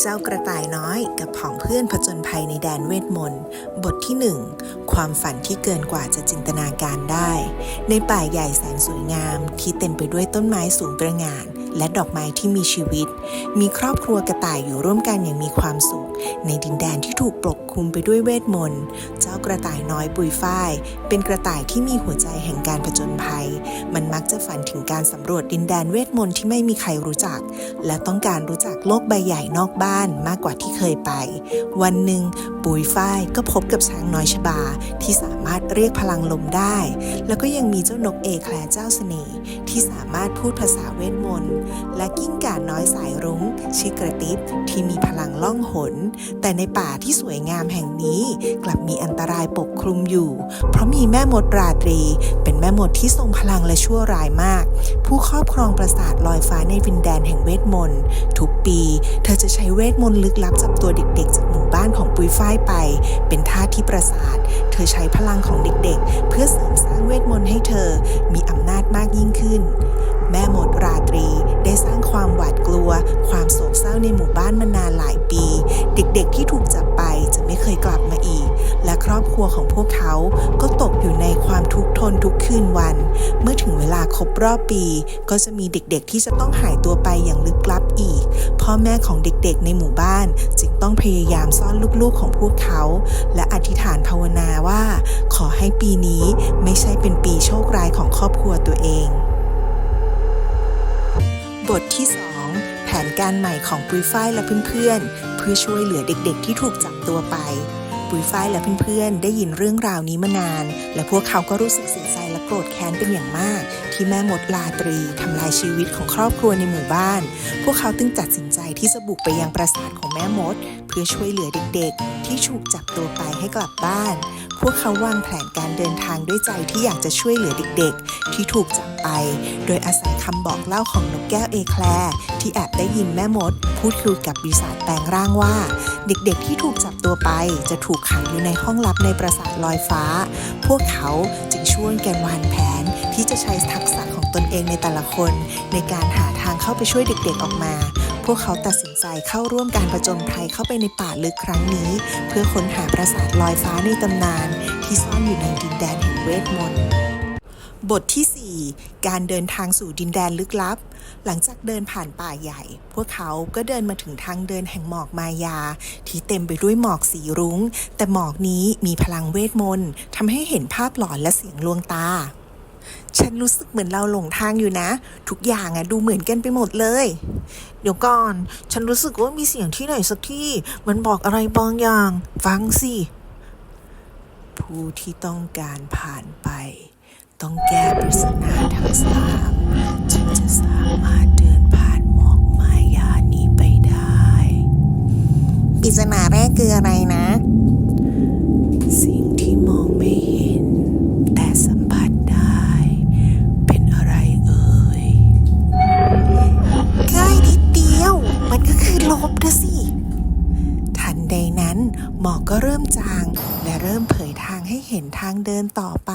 เจ้ากระต่ายน้อยกับผองเพื่อนผจญภัยในแดนเวทมนต์ บทที่หนึ่งความฝันที่เกินกว่าจะจินตนาการได้ ในป่าใหญ่แสนสวยงามที่เต็มไปด้วยต้นไม้สูงประหง่านและดอกไม้ที่มีชีวิต มีครอบครัวกระต่ายอยู่ร่วมกันอย่างมีความสุข ในดินแดนที่ถูกปกคลุมไปด้วยเวทมนต์ เจ้ากระต่ายน้อยปุยฝ้าย เป็นกระต่ายที่มีหัวใจแห่งการผจญภัย มันมักจะฝันถึงการสำรวจดินแดนเวทมนต์ที่ไม่มีใครรู้จัก และต้องการรู้จักโลกใบใหญ่นอกบ้านมากกว่าที่เคยไป วันหนึ่งปุยฝ้ายก็พบกับช้างน้อยชบา ที่สามารถเรียกพลังลมได้ แล้วก็ยังมีเจ้านกเอแคลร์เจ้าเสน่ห์ที่สามารถพูดภาษาเวทมนต์และกิ้งก่าน้อยสายรุ้งชิกระติบที่มีพลังล่องหนแต่ในป่าที่สวยงามแห่งนี้กลับมีอันตรายปกคลุมอยู่ เพราะมีแม่มดราตรี เป็นแม่มดที่ทรงพลังและชั่วร้ายมาก ผู้ครอบครองปราสาทลอยฟ้าในวินแดนแห่งเวทมนต์ทุกปี เธอจะใช้เวทมนต์ลึกลับจับตัวเด็กๆ จากหมู่บ้านของปุยฝ้ายไป เป็นท่าที่ปราสาท เธอใช้พลังของเด็กๆ เพื่อเสริมสร้างเวทมนต์ให้เธอมี ครัวของพวกเขาก็ตกอยู่ในความทุกข์ทนทุกคืนวัน เมื่อถึงเวลาครบรอบปี ก็จะมีเด็กๆที่จะต้องหายตัวไปอย่างลึกลับอีก พ่อแม่ของเด็กๆในหมู่บ้าน จึงต้องพยายามซ่อนลูกๆของพวกเขา และอธิษฐานภาวนาว่า ขอให้ปีนี้ไม่ใช่เป็นปีโชคร้ายของครอบครัวตัวเอง บทที่2แผนการใหม่ของปุยฝ้ายและเพื่อนๆเพื่อช่วยเหลือเด็กๆที่ถูกจับตัวไป ปุ๋ยฝ้ายและเพื่อนๆ ได้ยินเรื่องราวนี้มานาน และพวกเขาก็รู้สึกเสียใจและโกรธแค้นเป็นอย่างมาก ที่แม่มดลาตรีทำลายชีวิตของครอบครัวในหมู่บ้าน พวกเขาจึงตัดสินใจที่จะบุกไปยังปราสาทของแม่มด เพื่อช่วยเหลือเด็กๆ ที่ถูกจับตัวไปให้กลับบ้าน พวกเขาวางแผนการเดินทางด้วยใจที่อยากจะช่วยเหลือเด็กๆ ที่ถูกจับไป โดยอาศัยคำบอกเล่าของนกแก้วเอแคลร์ที่แอบได้ยินแม่มด พูดคุยกับปีศาจแปลงร่างว่า เด็กๆ ที่ถูกจับตัวไปจะถูกขังอยู่ในห้องลับในปราสาทลอยฟ้า พวกเขาจึงช่วยกันวางแผน ที่จะใช้ทักษะของตนเองในแต่ละคน ในการหาทางเข้าไปช่วยเด็กๆออกมา พวกเขาตัดสินใจเข้าร่วมการประจนภัยเข้าไปในป่าลึกครั้งนี้ เพื่อค้นหาปราสาทลอยฟ้าในตำนาน ที่ซ่อนอยู่ในดินแดนแห่งเวทมนต์บทที่ 4 การเดินทางสู่ดินแดนลึกลับ หลังจากเดินผ่านป่าใหญ่ พวกเขาก็เดินมาถึงทางเดินแห่งหมอกมายา ที่เต็มไปด้วยหมอกสีรุง้ง แต่หมอกนี้มีพลังเวทมนต์ทำให้เห็นภาพหลอนและเสียงลวงตา ฉันรู้สึกเหมือนเราหลงทางอยู่นะ ทุกอย่างอะดูเหมือนกันไปหมดเลย เดี๋ยวก่อน ฉันรู้สึกว่ามีเสียงที่ไหนสักที่ มันบอกอะไรบางอย่าง ฟังสิ ผู้ที่ต้องการผ่านไป ต้องแก้ปริศนาทั้งสามจึงจะสามารถเดินผ่านหมอกมายานี้ไปได้ ปริศนาแรกคืออะไรนะ หมอกก็เริ่มจาง และเริ่มเผยทางให้เห็นทางเดินต่อไป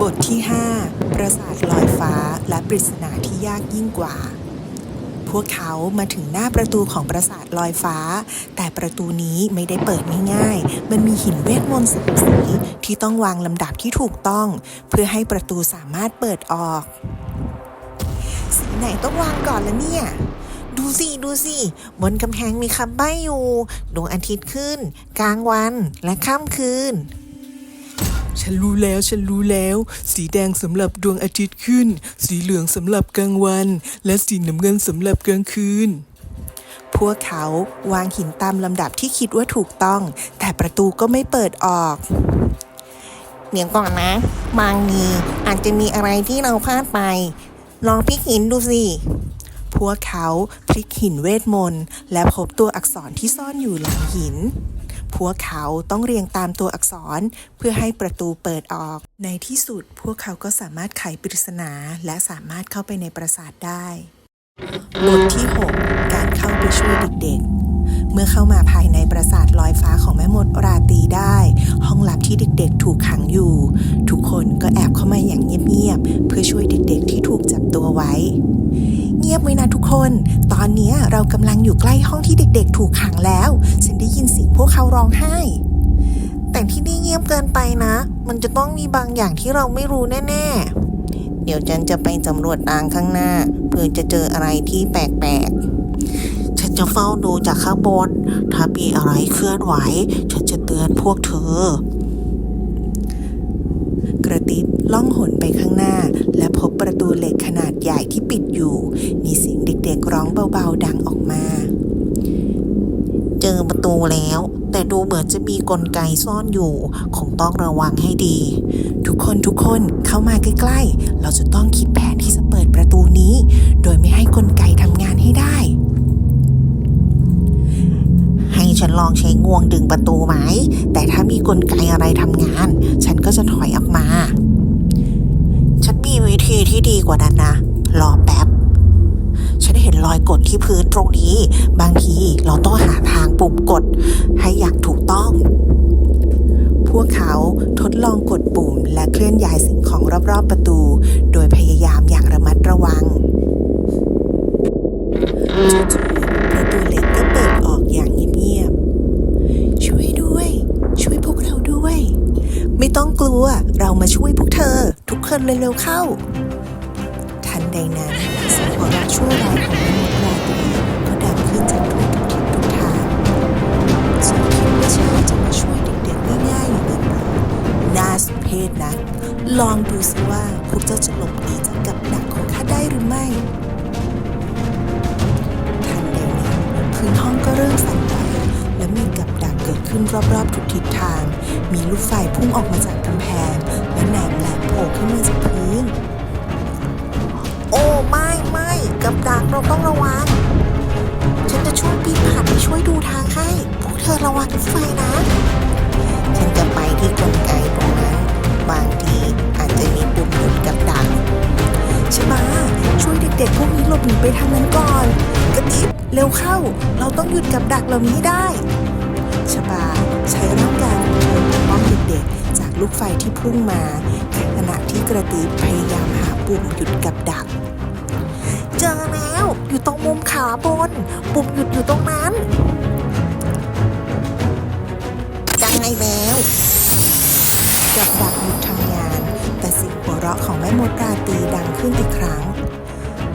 บทที่ 5 ปราสาทลอยฟ้าและปริศนาที่ยากยิ่งกว่า พวกเขามาถึงหน้าประตูของปราสาทลอยฟ้า แต่ประตูนี้ไม่ได้เปิดง่ายๆ มันมีหินเวทมนต์สีสีที่ต้องวางลำดับที่ถูกต้อง เพื่อให้ประตูสามารถเปิดออก ไหนต้องวางก่อนละเนี่ย ดูสิดูสิบนกำแพงมีคำใบ้อยู่ดวงอาทิตย์ขึ้น กลางวันและค่ำคืน ฉันรู้แล้วฉันรู้แล้ว สีแดงสำหรับดวงอาทิตย์ขึ้น สีเหลืองสำหรับกลางวัน และสีน้ำเงินสำหรับกลางคืนพวกเขาวางหินตามลำดับที่คิดว่าถูกต้อง แต่ประตูก็ไม่เปิดออกเดี๋ยวก่อนนะ บางทีอาจจะมีอะไรที่เราพลาดไป ลองพลิกหินดูสิ พวกเขาพลิกหินเวทมนต์ และพบตัวอักษรที่ซ่อนอยู่หลังหิน พวกเขาต้องเรียงตามตัวอักษรเพื่อให้ประตูเปิดออก ในที่สุดพวกเขาก็สามารถไขปริศนา และสามารถเข้าไปในปราสาทได้บทที่ 6 การเข้าไปช่วยเด็กๆ เมื่อเข้ามาภายในปราสาทลอยฟ้าของแม่มดราตีได้ ห้องลับที่เด็กๆ ถูกขังอยู่ ทุกคนก็แอบเข้ามาอย่างเงียบๆเพื่อช่วยเด็กๆ ที่ถูกจับตัวไว้ เงียบไว้นะทุกคน ตอนนี้เรากำลังอยู่ใกล้ห้องที่เด็ก ๆ ถูกขังแล้ว ฉันได้ยินเสียงพวกเขาร้องไห้ แต่ที่นี่เงียบเกินไปนะ มันจะต้องมีบางอย่างที่เราไม่รู้แน่ๆ เดี๋ยวฉันจะไปสำรวจทางข้างหน้าเพื่อจะเจออะไรที่แปลกๆ ฉันจะเฝ้าดูจากข้างบน ถ้ามีอะไรเคลื่อนไหว ฉันจะเตือนพวกเธอ กระติบล่องหนไปข้างหน้า และพบประตูเหล็กขนาดใหญ่ที่ปิดอยู่ มีเสียงเด็กๆร้องเบาๆดังออกมา เจอประตูแล้ว แต่ดูเหมือนจะมีกลไกซ่อนอยู่ คงต้องระวังให้ดี ทุกคนทุกคนเข้ามาใกล้ๆ เราจะต้องคิดแผนที่จะเปิดประตูนี้ โดยไม่ให้กลไกทำงานให้ได้ ฉันลองใช้งวงดึงประตูไหม แต่ถ้ามีกลไกอะไรทำงาน ฉันก็จะถอยออกมา ฉันมีวิธีที่ดีกว่านั้นนะ รอแป๊บ ฉันเห็นรอยกดที่พื้นตรงนี้ บางทีเราต้องหาทางปุ่มกด ให้อย่างถูกต้องพวกเขาทดลองกดปุ่มและเคลื่อนย้ายสิ่งของรอบๆประตู โดยพยายามอย่างระมัดระวัง จู่ๆประตูเหล็กก็เปิดออกอย่างเงียบๆ ช่วยด้วย ช่วยพวกเราด้วย ไม่ ต้องกลัว เรามาช่วยพวกเธอ ทุกคนเร็วๆเข้า ทันใดนั้นเสียงหัวเราะชั่วร้ายของมนุษย์ราตรีก็ดังขึ้นจากทุกทุกทิศทุกทางฉันคิดว่าฉันจะมาช่วยเด็กๆง่ายๆอย่างนั้นน่าสเพชนะ ลองดูสิว่าพวกเจ้าจะหลบหนีจากกับดักของข้าได้หรือไม่ทันใดนั้นพื้นห้องก็เริ่มสั่นไหวและมีกับดักเกิดขึ้นรอบๆทุกทิศทาง มีลูกไฟพุ่งออกมาจากกำแพง และแหนมแหลมโผล่ขึ้นมาจากพื้น โอ้ไม่ไม่กับดักเราต้องระวัง ฉันจะช่วยปีนผ่านไปช่วยดูทางให้พวกเธอระวังลูกไฟนะ ฉันจะไปที่กลไกตรงนั้น บางทีอาจจะมีปุ่มหยุดกับดักชบาช่วยเด็กๆพวกนี้หลบหนีไปทางนั้นก่อนกระติบเร็วเข้า เราต้องหยุดกับดักเหล่านี้ได้ชบาใช้ร่างกาย ด็กๆ จากลูกไฟที่พุ่งมาขณะที่กระติบพยายามหาปุ่มหยุดกับดัก เจอแล้วอยู่ตรงมุมขาบน ปุ่มหยุดอยู่ตรงนั้นได้แล้วกับดักหยุดทำงาน แต่เสียงหัวเราะของแม่มดราตีดังขึ้นอีกครั้ง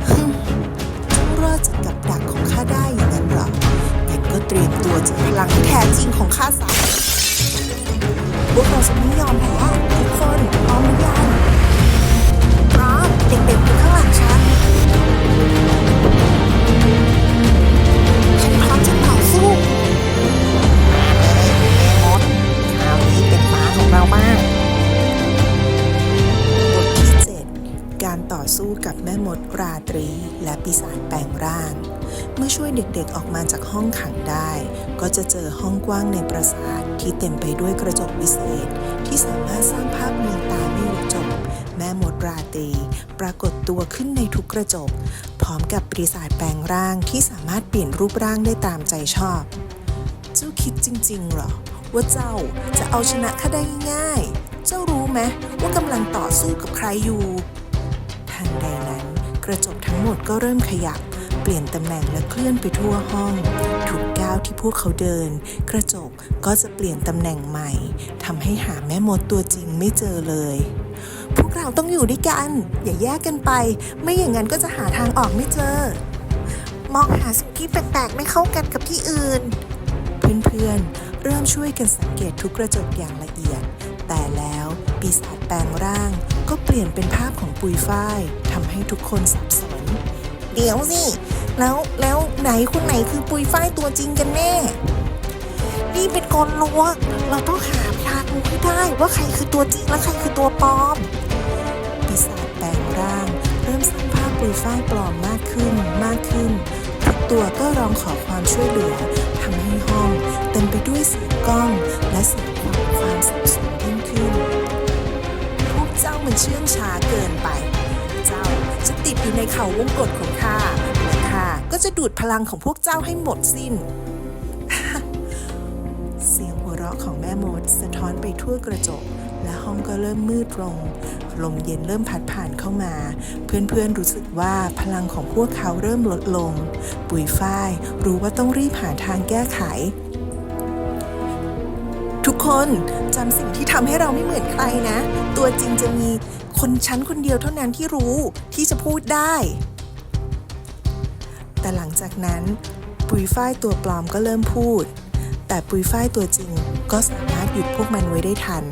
ฮึมเจ้ารอดจากกับดักของข้าได้อย่างนั้นหรองั้นก็เตรียมตัวจอพลังแท้จริงของข้าซะ พวกเราจะไม่ยอมแพ้ทุกคนพร้อมหรือยังพร้อมเด็กๆอยู่ข้างหลังฉัน ฉันพร้อมจะต่อสู้มดคราวนี้เป็นฟ้าของเรามากบทที่7การต่อสู้กับแม่มดราตรีและปีศาจแปลงร่าง เมื่อช่วยเด็กๆออกมาจากห้องขังได้ ก็จะเจอห้องกว้างในปราสาทที่เต็มไปด้วยกระจกวิเศษ ที่สามารถสร้างภาพเมืองตาไม่รู้จบ แม่มดราตรีปรากฏตัวขึ้นในทุกกระจก พร้อมกับปีศาจแปลงร่างที่สามารถเปลี่ยนรูปร่างได้ตามใจชอบ เจ้าคิดจริงๆเหรอ ว่าเจ้าจะเอาชนะข้าได้ง่าย เจ้ารู้ไหมว่ากำลังต่อสู้กับใครอยู่ ทันใดนั้นกระจกทั้งหมดก็เริ่มขยับ ลี่ยนตำแหน่งและเคลื่อนไปทั่วห้อง ทุกก้าวที่พวกเขาเดิน กระจกก็จะเปลี่ยนตำแหน่งใหม่ทำให้หาแม่มดตัวจริงไม่เจอเลย พวกเราต้องอยู่ด้วยกัน อย่าแยกกันไป ไม่อย่างนั้นก็จะหาทางออกไม่เจอ มองหาสิ่งที่แปลกๆไม่เข้ากันกับที่อื่น เพื่อนๆเริ่มช่วยกันสังเกตทุกกระจกอย่างละเอียด แต่แล้วปีศาจแปลงร่าง ก็เปลี่ยนเป็นภาพของปุยฝ้ายทำให้ทุกคนสับสนเดี๋ยวสิ แล้วแล้วไหนคนไหนคือปุยฝ้ายตัวจริงกันแน่ นี่เป็นกลลวงเราต้องหาทางรู้ให้ได้ว่าใครคือตัวจริงและใครคือตัวปลอมปีศาจแปลงร่าง เริ่มสร้างภาพปุยฝ้ายปลอมมากขึ้นมากขึ้นทุกตัวก็ร้องขอความช่วยเหลือทำให้ห้อง เต็มไปด้วยเสียงกล้อง และเสียงความความสับสนยิ่งขึ้นพวกเจ้ามันเชื่องช้าเกินไป เจ้าจะติดอยู่ในเขาวงกฏของข้า ก็จะดูดพลังของพวกเจ้าให้หมดสิ้น เสียงหัวเราะของแม่มดสะท้อนไปทั่วกระจก และห้องก็เริ่มมืดลง ลมเย็นเริ่มพัดผ่านเข้ามา เพื่อนๆรู้สึกว่าพลังของพวกเขาเริ่มลดลง ปุยฝ้ายรู้ว่าต้องรีบหาทางแก้ไขทุกคนจำสิ่งที่ทำให้เราไม่เหมือนใครนะ ตัวจริงจะมีคนชั้นคนเดียวเท่านั้นที่รู้ที่จะพูดได้ แต่หลังจากนั้นปุยฝ้ายตัวปลอมก็เริ่มพูด แต่ปุยฝ้ายตัวจริงก็สามารถหยุดพวกมันไว้ได้ทัน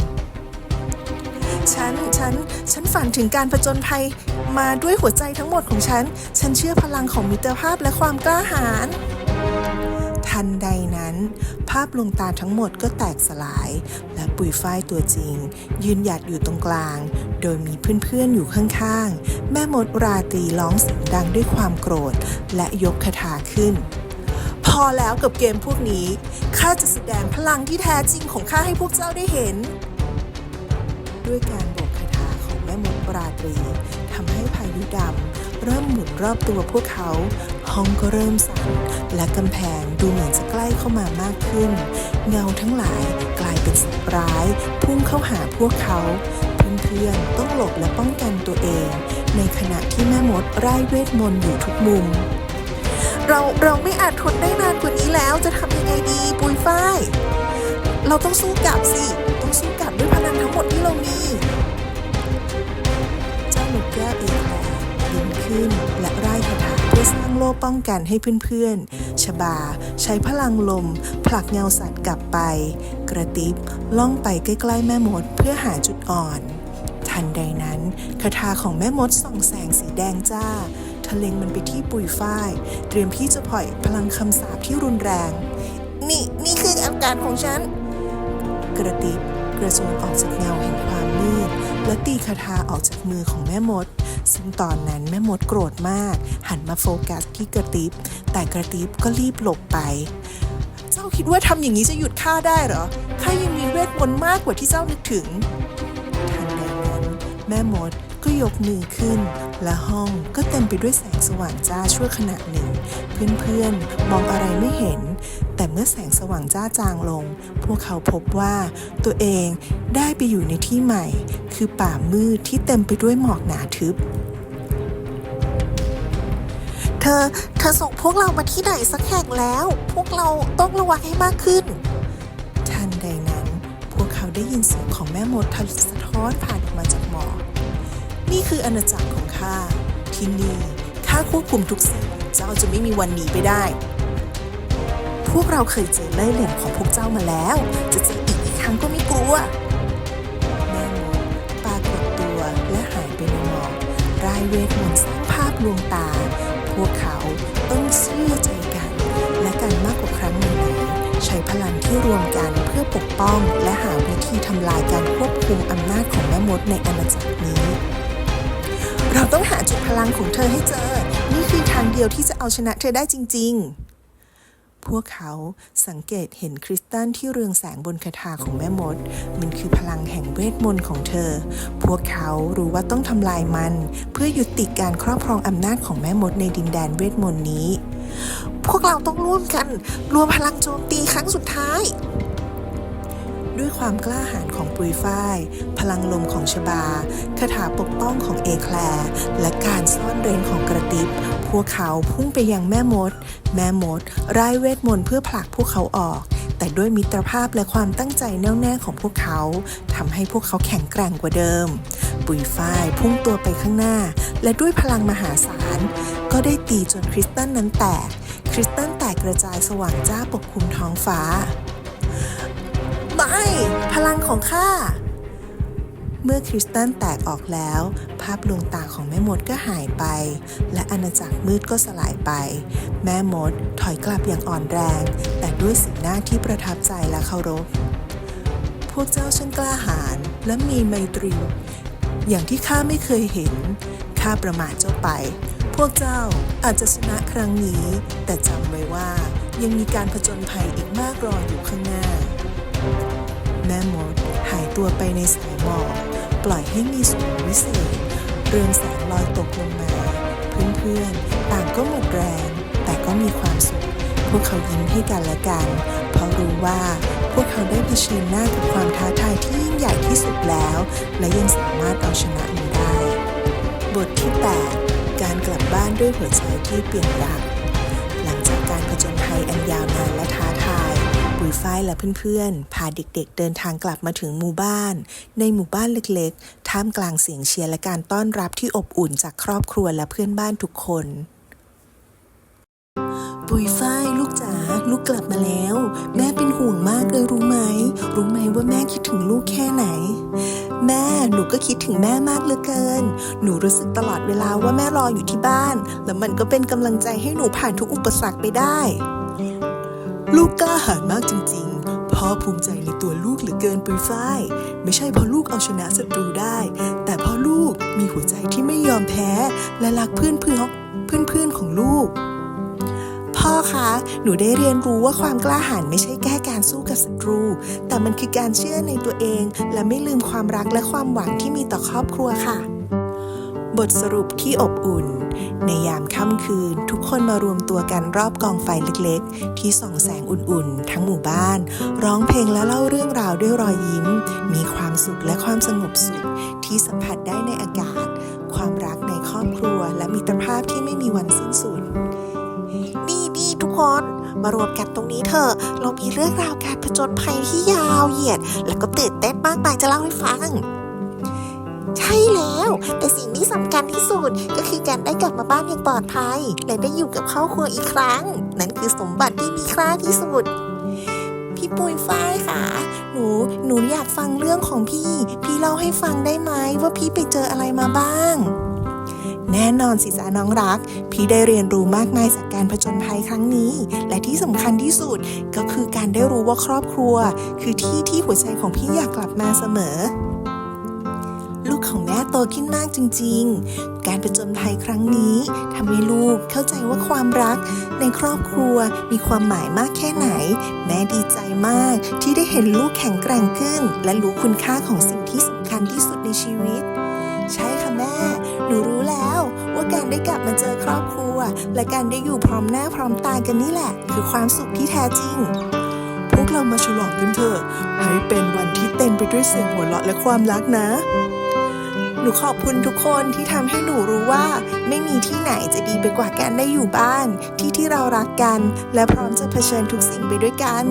ฉัน ฉัน ฉันฝันถึงการผจญภัยมาด้วยหัวใจทั้งหมดของฉัน ฉันเชื่อพลังของมิตรภาพและความกล้าหาญ ทันใดนั้น ภาพลวงตาทั้งหมดก็แตกสลาย และปุยฝ้ายตัวจริง ยืนหยัดอยู่ตรงกลาง โดยมีเพื่อนๆอยู่ข้างๆ แม่มดราตรีร้องเสียงดังด้วยความโกรธ และยกคาถาขึ้น พอแล้วกับเกมพวกนี้ ข้าจะแสดงพลังที่แท้จริงของข้าให้พวกเจ้าได้เห็น ด้วยการโบกคาถาของแม่มดราตรีทำให้พายุดำเริ่มหมุนรอบตัวพวกเขา ห้องก็เริ่มสั่นและกำแพงดูเหมือนจะใกล้เข้ามามากขึ้น เงาทั้งหลายกลายเป็นสัตว์ร้าย พุ่งเข้าหาพวกเขา เพื่อนๆ ต้องหลบและป้องกันตัวเอง ในขณะที่แม่มดไร่เวทมนต์อยู่ทุกมุม เราเราไม่อาจทนได้นานกว่านี้แล้วจะทำยังไงดีปุยฝ้าย เราต้องสู้กลับสิ ต้องสู้กลับด้วยพลังทั้งหมดที่เรามี เจ้าหนกแก้วเอกแคร์ยิ้มขึ้นและร่ายคาถาเพื่อสร้างโล่ป้องกันให้เพื่อนๆ ชบา ใช้พลังลม ผลักเงาสัตว์กลับไป กระติบล่องไปใกล้ๆแม่มดเพื่อหาจุดอ่อน ทันใดนั้นคาถาของแม่มดส่องแสงสีแดงจ้าทะเลงมันไปที่ปุยฝ้าย เตรียมที่จะปล่อยพลังคำสาปที่รุนแรง นี่นี่คืออาการของฉัน กระติบกระโจนออกจากเงาแห่งความมืด และตีคาถาออกจากมือของแม่มด ซึ่งตอนนั้นแม่มดโกรธมาก หันมาโฟกัสที่กระติบแต่กระติบก็รีบหลบไป เจ้าคิดว่าทำอย่างนี้จะหยุดข้าได้เหรอข้ายังมีเวทมนต์มากกว่าที่เจ้านึกถึง แม่มดก็ยกมือขึ้น และห้องก็เต็มไปด้วยแสงสว่างจ้าชั่วขณะหนึ่ง เพื่อนๆ มองอะไรไม่เห็น แต่เมื่อแสงสว่างจ้าจางลง พวกเขาพบว่าตัวเองได้ไปอยู่ในที่ใหม่ คือป่ามืดที่เต็มไปด้วยหมอกหนาทึบ เธอเธอส่งพวกเรามาที่ไหนสักแห่งแล้ว พวกเราต้องระวังให้มากขึ้น ทันใดนั้น พวกเขาได้ยินเสียงของแม่มดทะสะท้อนผ่านออกมาจาก นี่คืออาณาจักรของข้า ที่นี่ข้าควบคุมทุกสิ่ง เจ้าจะไม่มีวันหนีไปได้ พวกเราเคยเจอเล่ห์เหลี่ยมของพวกเจ้ามาแล้ว จะเจออีกอีกครั้งก็ไม่กลัว แม่มดปรากฏตัวและหายไปในหมอกรายเวทมนต์สร้างภาพลวงตา พวกเขาต้องเชื่อใจกัน และกันมากกว่าครั้งหนึ่งใช้พลังที่รวมกันเพื่อปกป้องและหาวิธีทำลายการควบคุมอำนาจของแม่มดในอาณาจักรนี้ เราต้องหาจุดพลังของเธอให้เจอ นี่คือทางเดียวที่จะเอาชนะเธอได้จริง ๆ พวกเขาสังเกตเห็นคริสตัลที่เรืองแสงบนคาถาของแม่มด มันคือพลังแห่งเวทมนต์ของเธอ พวกเขารู้ว่าต้องทำลายมัน เพื่อยุติการครอบครองอำนาจของแม่มดในดินแดนเวทมนต์นี้ พวกเราต้องร่วมกันรวมพลังโจมตีครั้งสุดท้าย ด้วยความกล้าหาญของปุยฝ้าย พลังลมของชบาคาถาปกป้องของเอแคลร์และการซ่อนเร้นของกระติบพวกเขาพุ่งไปยังแม่มด แม่มดร่ายเวทมนต์เพื่อผลักพวกเขาออก แต่ด้วยมิตรภาพและความตั้งใจแน่วแน่ของพวกเขาทำให้พวกเขาแข็งแกร่งกว่าเดิม ปุยฝ้ายพุ่งตัวไปข้างหน้า และด้วยพลังมหาศาล ก็ได้ตีจนคริสตัลนั้นแตก คริสตัลแตกกระจายสว่างจ้าปกคลุมท้องฟ้า พลังของข้า เมื่อคริสตัลแตกออกแล้ว ภาพลวงตาของแม่มดก็หายไป และอาณาจักรมืดก็สลายไป แม่มดถอยกลับอย่างอ่อนแรง แต่ด้วยสีหน้าที่ประทับใจและเคารพ พวกเจ้าช่างกล้าหาญและมีไมตรี อย่างที่ข้าไม่เคยเห็น ข้าประมาทเจ้าไป พวกเจ้าอาจจะชนะครั้งนี้ แต่จำไว้ว่ายังมีการผจญภัยอีกมากรออยู่ข้างหน้า แม่มดหายตัวไปในสายหมอกปล่อยให้มีสูงวิเศษ เรืองแสงลอยตกลงมา เพื่อนๆ ต่างก็หมดแรง แต่ก็มีความสุข พวกเขายิ้มให้กันและกัน เพราะรู้ว่าพวกเขาได้เผชิญหน้ากับความท้าทายที่ยิ่งใหญ่ที่สุดแล้ว และยังสามารถเอาชนะมันได้ บทที่ 8 การกลับบ้านด้วยหัวใจที่เปลี่ยนรัก หลังจากการผจญภัยอันยาวนานและท้าทาย ปุยฝ้ายและเพื่อนๆ พาเด็กๆ เดินทางกลับมาถึงหมู่บ้าน ในหมู่บ้านเล็กๆ ท่ามกลางเสียงเชียร์และการต้อนรับที่อบอุ่นจากครอบครัวและเพื่อนบ้านทุกคน ปุยฝ้ายลูกจ๋าลูกกลับมาแล้ว แม่เป็นห่วงมากเลยรู้ไหม รู้ไหมว่าแม่คิดถึงลูกแค่ไหน แม่หนูก็คิดถึงแม่มากเหลือเกิน หนูรู้สึกตลอดเวลาว่าแม่รออยู่ที่บ้าน แล้วมันก็เป็นกำลังใจให้หนูผ่านทุกอุปสรรคไปได้ ลูกกล้าหาญมากจริงๆ พ่อภูมิใจในตัวลูกเหลือเกินปุยฝ้าย ไม่ใช่เพราะลูกเอาชนะศัตรูได้ แต่เพราะลูกมีหัวใจที่ไม่ยอมแพ้ และรักเพื่อนเพื่อนเพื่อนเพื่อนของลูก พ่อคะ หนูได้เรียนรู้ว่าความกล้าหาญไม่ใช่แค่การสู้กับศัตรู แต่มันคือการเชื่อในตัวเอง และไม่ลืมความรักและความหวังที่มีต่อครอบครัวค่ะ บทสรุปที่อบอุ่น ในยามค่ำคืน ทุกคนมารวมตัวกันรอบกองไฟเล็กๆ ที่ส่องแสงอุ่นๆ ทั้งหมู่บ้าน ร้องเพลงและเล่าเรื่องราวด้วยรอยยิ้ม มีความสุขและความสงบสุขที่สัมผัสได้ในอากาศ ความรักในครอบครัว และมิตรภาพที่ไม่มีวันสิ้นสุดนี่นี่ทุกคนมารวมกันตรงนี้เถอะเรามีเรื่องราวการผจญภัยที่ยาวเหยียด แล้วก็ตื่นเต้นมากมายจะเล่าให้ฟัง ใช่แล้ว แต่สิ่งที่สำคัญที่สุดก็คือการได้กลับมาบ้านอย่างปลอดภัย และได้อยู่กับครอบครัวอีกครั้ง นั่นคือสมบัติที่มีค่าที่สุด พี่ปุยฝ้ายค่ะ หนูหนูอยากฟังเรื่องของพี่ พี่เล่าให้ฟังได้ไหมว่าพี่ไปเจออะไรมาบ้าง แน่นอนสิจ้าน้องรัก พี่ได้เรียนรู้มากมายจากการผจญภัยครั้งนี้ และที่สำคัญที่สุดก็คือการได้รู้ว่าครอบครัว คือที่ที่หัวใจของพี่อยากกลับมาเสมอ ลูกของแม่โตขึ้นมากจริง ๆ การผจญภัยครั้งนี้ทำให้ลูกเข้าใจว่าความรัก ในครอบครัวมีความหมายมากแค่ไหน แม่ดีใจมากที่ได้เห็นลูกแข็งแกร่งขึ้น และรู้คุณค่าของสิ่งที่สำคัญที่สุดในชีวิต ใช่ค่ะแม่ หนูรู้แล้วว่าการได้กลับมาเจอครอบครัว และการได้อยู่พร้อมหน้าพร้อมตากันนี่แหละ คือความสุขที่แท้จริงพวกเรามาฉลองกันเถอะ ให้เป็นวันที่เต็มไปด้วยเสียงหัวเราะและความรักนะ นูขอบคุณทุกคนที่ทำให้หนูรู้ว่า ไม่มีที่ไหนจะดีไปกว่าการได้อยู่บ้าน ที่ที่เรารักกัน และพร้อมจะเผชิญทุกสิ่งไปด้วยกัน